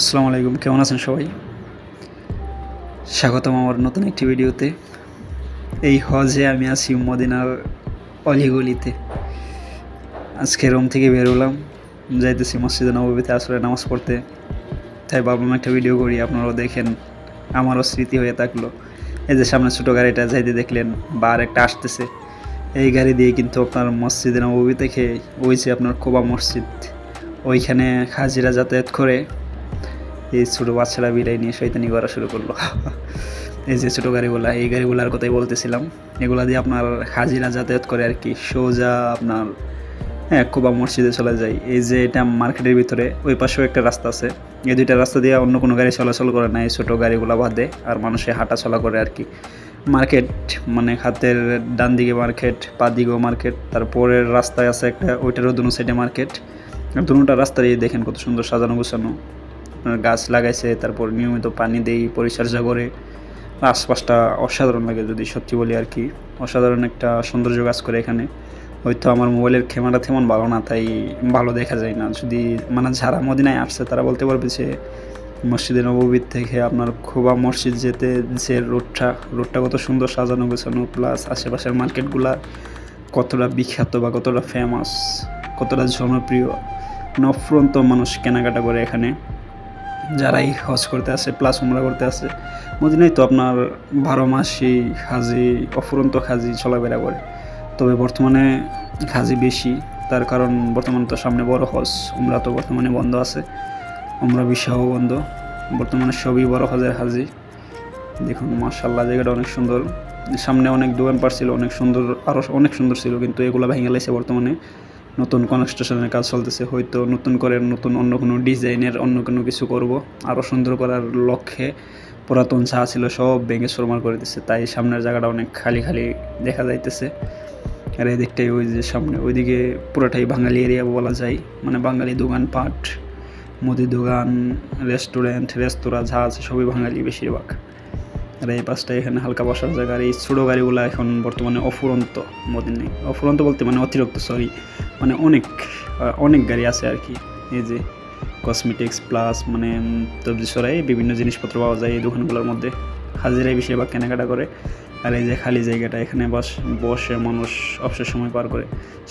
আসসালামু আলাইকুম, কেমন আছেন সবাই? স্বাগতম আমার নতুন একটি ভিডিওতে। এই হজে আমি আছি মদিনার অলিগলিতে। আজকে রুম থেকে বেরোলাম যাইতেছি মসজিদে নবীতে আসলে নামাজ পড়তে। তাই ভাবলাম একটা ভিডিও করি, আপনারাও দেখেন আমারও স্মৃতি হয়ে থাকল। এই যে সামনে ছোটো গাড়িটা যাইতে দেখলেন বা একটা আসতেছে। এই গাড়ি দিয়ে কিন্তু আপনার মসজিদে নবী থেকে ওই যে আপনার কোবা মসজিদ। ওইখানে হাজিরা যাতায়াত করে এই ছোটো বাচ্চারা বিলাই নিয়ে শৈতানি করা শুরু করল। এই যে ছোটো গাড়িগুলা এই গাড়িগুলার কথাই বলতেছিলাম। এগুলা দিয়ে আপনার হাজিরা যাতায়াত করে আর কি। সোজা আপনার হ্যাঁ কোবা মসজিদে চলে যায়। এই যে এটা মার্কেটের ভিতরে, ওই পাশেও একটা রাস্তা আছে। এই দুইটা রাস্তা দিয়ে অন্য কোনো গাড়ি চলাচল করে না এই ছোটো গাড়িগুলো বাদে, আর মানুষে হাঁটা চলা করে আর কি। মার্কেট মানে হাতের ডান দিকে মার্কেট পা দিকেও মার্কেট, তারপরের রাস্তায় আছে একটা, ওইটারও দুনো সাইডে মার্কেট। দুটা রাস্তায় দেখেন কত সুন্দর সাজানো গোছানো। আপনার গাছ লাগাইছে, তারপর নিয়মিত পানি দেই, পরিচর্যা করে। আশপাশটা অসাধারণ লাগে যদি সত্যি বলি আর কি। অসাধারণ একটা সৌন্দর্য কাজ করে এখানে। হয়তো আমার মোবাইলের ক্যামেরা তেমন ভালো না, তাই ভালো দেখা যায় না। যদি মানে যারা মদিনায় আসছে, তারা বলতে পারবে যে মসজিদে নববীর থেকে আপনার খোবা মসজিদ যেতে, যে রোডটা রোডটা কত সুন্দর সাজানো গোছানো প্লাস আশেপাশের মার্কেটগুলা কতটা বিখ্যাত বা কতটা ফেমাস কতটা জনপ্রিয় নফরন্ত মানুষ কেনাকাটা করে এখানে। যারাই হজ করতে আসে প্লাস উমরা করতে আসে, মদিনায় তো আপনার বারো মাসই হাজি, অফুরন্ত খাজি চলাফেরা করে। তবে বর্তমানে খাজি বেশি, তার কারণ বর্তমানে তো সামনে বড় হজ, উমরা তো বর্তমানে বন্ধ আছে, উমরা বিশাহ বন্ধ, বর্তমানে সবই বড় হজের হাজি। দেখুন মার্শাল্লাহ জায়গাটা অনেক সুন্দর। সামনে অনেক দোকানপাট ছিল, অনেক সুন্দর আরও অনেক সুন্দর ছিল, কিন্তু এগুলো ভেঙে গেছে বর্তমানে। নতুন কনস্ট্রাকশনের কাজ চলতেছে, হয়তো নতুন করে নতুন অন্য কোনো ডিজাইনের অন্য কোনো কিছু করব। আরও সুন্দর করার লক্ষ্যে পুরাতন চা ছিল সব ভেঙে সরমার করে দিচ্ছে তাই সামনের জায়গাটা অনেক খালি খালি দেখা যাইতেছে। আর এই দিকটাই ওই যে সামনে, ওইদিকে পুরোটাই বাঙালি এরিয়া বলা যায়। মানে বাঙালি দোকানপাট মুদি দোকান রেস্টুরেন্ট রেস্তোরাঁ যা আছে সবই বাঙালি বেশিরভাগ। আর এই পাশটা এখানে হালকা বসার জায়গা। আর এই ছোটো গাড়িগুলো এখন বর্তমানে অফুরন্ত মদিনে অফুরন্ত বলতে মানে অতিরিক্ত সরি মানে অনেক অনেক গাড়ি আছে আর কি। এই যে কসমেটিক্স প্লাস মানে তবজি সরাই বিভিন্ন জিনিসপত্র পাওয়া যায় এই দোকানগুলোর মধ্যে। হাজিরাই বেশিরভাগ কেনাকাটা করে। আর এই যে খালি জায়গাটা, এখানে বস, বসে মানুষ অবসর সময় পার করে।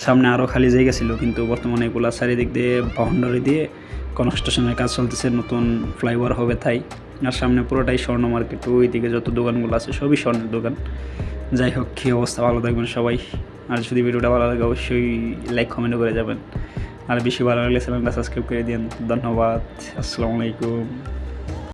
সামনে আরও খালি জায়গা ছিল, কিন্তু বর্তমানে এগুলা চারিদিক দিয়ে, বাউন্ডারি দিয়ে কনস্ট্রাকশনের কাজ চলতেছে। নতুন ফ্লাইওভার হবে তাই। আর সামনে পুরোটাই স্বর্ণ মার্কেট ওই দিকে যত দোকানগুলো আছে সবই স্বর্ণের দোকান। যাই হোক, কী অবস্থা? ভালো থাকবেন সবাই। আর যদি ভিডিওটা ভালো লাগে, অবশ্যই লাইক কমেন্ট করে যাবেন। আর বেশি ভালো লাগলে চ্যানেলটা সাবস্ক্রাইব করে দিন ধন্যবাদ। আসসালামু আলাইকুম।